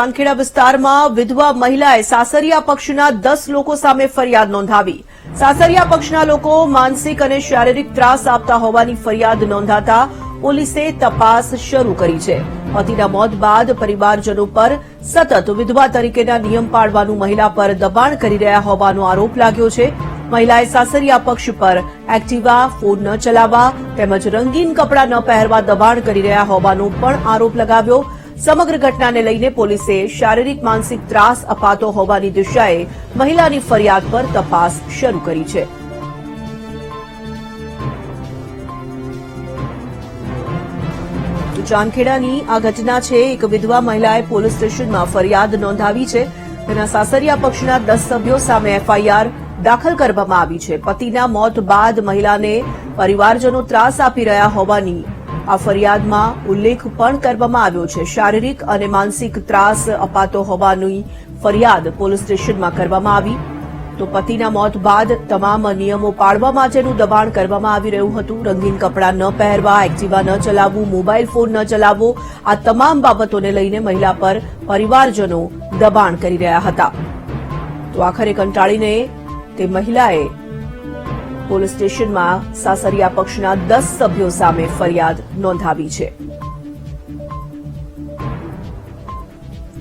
ચાંદખેડા વિસ્તારમાં વિધવા મહિલાએ સાસરિયા પક્ષના દસ લોકો સામે ફરિયાદ નોંધાવી. સાસરિયા પક્ષના લોકો માનસિક અને શારીરિક ત્રાસ આપતા હોવાની ફરિયાદ નોંધાતા પોલીસે તપાસ શરૂ કરી છે. પતિના મોત બાદ પરિવારજનો પર સતત વિધવા તરીકેના નિયમ પાળવાનું મહિલા પર દબાણ કરી રહ્યા હોવાનો આરોપ લાગ્યો છે. મહિલાએ સાસરિયા પક્ષ પર એક્ટિવા, ફોન ન ચલાવવા તેમજ રંગીન કપડાં ન પહેરવા દબાણ કરી રહ્યા હોવાનો પણ આરોપ લગાવ્યો. સમગ્ર ઘટનાને લઈને પોલીસે શારીરિક માનસિક ત્રાસ અપાતો હોવાની દિશાએ મહિલાની ફરિયાદ પર તપાસ શરૂ કરી છે. ચાંદખેડાની આ ઘટના છે, એક વિધવા મહિલાએ પોલીસ સ્ટેશનમાં ફરિયાદ નોંધાવી છે. તેના સાસરિયા પક્ષના દસ સભ્યો સામે એફઆઈઆર દાખલ કરવામાં આવી છે. પતિના મોત બાદ મહિલાને પરિવારજનો ત્રાસ આપી રહ્યા હોવાની આ ફરિયાદમાં ઉલ્લેખ પણ કરવામાં આવ્યો છે. શારીરિક અને માનસિક ત્રાસ અપાતો હોવાની ફરિયાદ પોલીસ સ્ટેશનમાં કરવામાં આવી. તો પતિના મોત બાદ તમામ નિયમો પાળવા માટેનું દબાણ કરવામાં આવી રહ્યું હતું. રંગીન કપડાં ન પહેરવા, એક્ટિવા ન ચલાવવું, મોબાઈલ ફોન ન ચલાવવો, આ તમામ બાબતોને લઈને મહિલા પર પરિવારજનો દબાણ કરી રહ્યા હતા. તો આખરે કંટાળીને તે મહિલાએ પોલીસ સ્ટેશનમાં સાસરિયા પક્ષના દસ સભ્યો સામે ફરિયાદ નોંધાવી છે.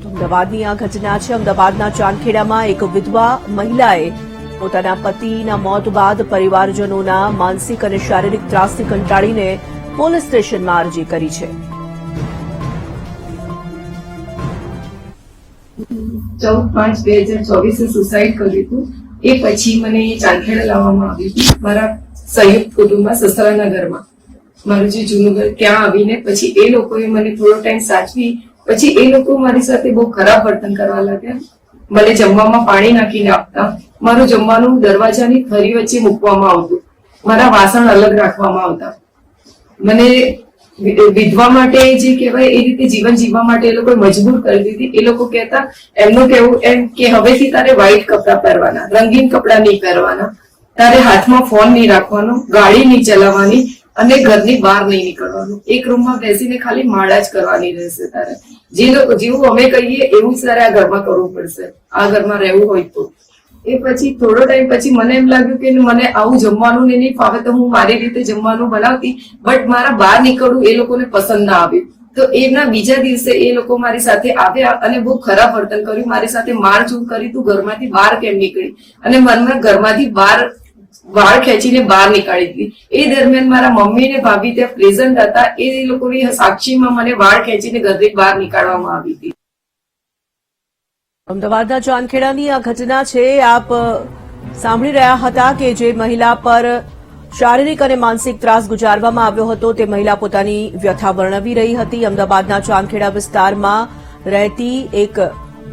અમદાવાદની આ ઘટના છે. અમદાવાદના ચાંદખેડામાં એક વિધવા મહિલાએ પોતાના પતિના મોત બાદ પરિવારજનોના માનસિક અને શારીરિક ત્રાસથી કંટાળીને પોલીસ સ્ટેશનમાં અરજી કરી છે. ચૌદ પાંચ બે હજાર ચોવીસે સુસાઇડ કર્યું હતું. એ પછી મને ચાંદખેડા લાવવામાં આવી હતી મારા સંયુક્ત કુટુંબમાં સસરાના ઘરમાં. મારું જે જૂનું ઘર ત્યાં આવીને પછી એ લોકોએ મને થોડો ટાઈમ સાચવી, પછી એ લોકો મારી સાથે બહુ ખરાબ વર્તન કરવા લાગ્યા. મને જમવામાં પાણી નાખીને આપતા. મારું જમવાનું દરવાજાની થરી વચ્ચે મૂકવામાં આવતું. મારા વાસણ અલગ રાખવામાં આવતા. મને વિધવા માટે જે કહેવાય, એ રીતે જીવન જીવવા માટે એ લોકો મજબૂર કરી દીધી. એ લોકો કહેતા, એમનું કહેવું એમ કે હવેથી તારે વ્હાઈટ કપડાં પહેરવાના, રંગીન કપડાં નહીં પહેરવાના. તારે હાથમાં ફોન નહીં રાખવાનો, ગાડી નહીં ચલાવવાની અને ઘરની બહાર નહીં નીકળવાનું. એક રૂમમાં બેસીને ખાલી માળા જ કરવાની રહેશે તારે. જે લોકો, જેવું અમે કહીએ, એવું જ તારે આ ઘરમાં કરવું પડશે. આ ઘરમાં રહેવું હોય તો. એ પછી થોડો ટાઈમ પછી મને એમ લાગ્યું કે મને આવું જમવાનું ને નહીં ફાવે તો હું મારી રીતે જમવાનું બનાવતી. બટ મારા બહાર નીકળવું એ લોકોને પસંદ ના આવ્યું. તો એના બીજા દિવસે એ લોકો મારી સાથે આવ્યા અને બહુ ખરાબ વર્તન કર્યું. મારી સાથે મારઝૂડ કરી તું ઘરમાંથી બહાર કેમ નીકળી? અને મનમાં ઘરમાંથી બહાર વાળ ખેંચીને બહાર નીકાળી દીધી. એ દરમિયાન મારા મમ્મી ને ભાભી ત્યાં પ્રેઝન્ટ હતા. એ લોકોની સાક્ષીમાં મને વાળ ખેંચીને ઘરથી બહાર નીકાળવામાં આવી હતી. અમદાવાદના ચાંદખેડાની આ ઘટના છે, આપ સાંભળી રહ્યા હતા કે જે મહિલા પર શારીરિક અને માનસિક ત્રાસ ગુજારવામાં આવ્યો હતો, તે મહિલા પોતાની વ્યથા વર્ણવી રહી હતી. અમદાવાદના ચાંદખેડા વિસ્તારમાં રહેતી એક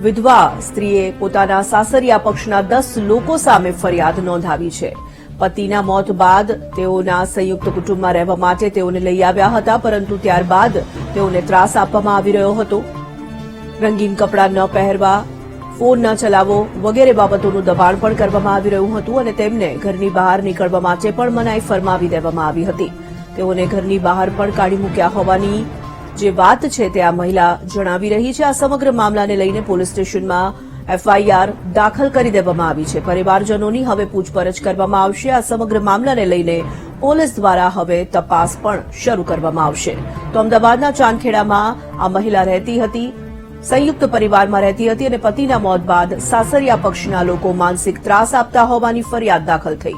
વિધવા સ્ત્રીએ પોતાના સાસરિયા પક્ષના દસ લોકો સામે ફરિયાદ નોંધાવી છે. પતિના મોત બાદ તેઓના સંયુક્ત કુટુંબમાં રહેવા માટે તેઓને લઈ આવ્યા હતા, પરંતુ ત્યારબાદ તેઓને ત્રાસ આપવામાં આવી રહ્યો હતો. રંગીન કપડાં ન પહેરવા ફોન ન ચલાવવો વગેરે બાબતોનું દબાણ પણ કરવામાં આવી રહ્યું હતું અને તેમને ઘરની બહાર નીકળવા માટે પણ મનાઈ ફરમાવી દેવામાં આવી હતી. તેઓને ઘરની બહાર પણ કાઢી મૂક્યા હોવાની જે વાત છે તે આ મહિલા જણાવી રહી છે. આ સમગ્ર મામલાને લઈને પોલીસ સ્ટેશનમાં એફઆઈઆર દાખલ કરી દેવામાં આવી છે. પરિવારજનોની હવે પૂછપરછ કરવામાં આવશે. આ સમગ્ર મામલાને લઈને પોલીસ દ્વારા હવે તપાસ પણ શરૂ કરવામાં આવશે. તો અમદાવાદના ચાંદખેડામાં આ મહિલા રહેતી હતી. સંયુક્ત પરિવારમાં રહેતી હતી અને પતિના મોત બાદ સાસરિયા પક્ષના લોકો માનસિક ત્રાસ આપતા હોવાની ફરિયાદ દાખલ થઈ.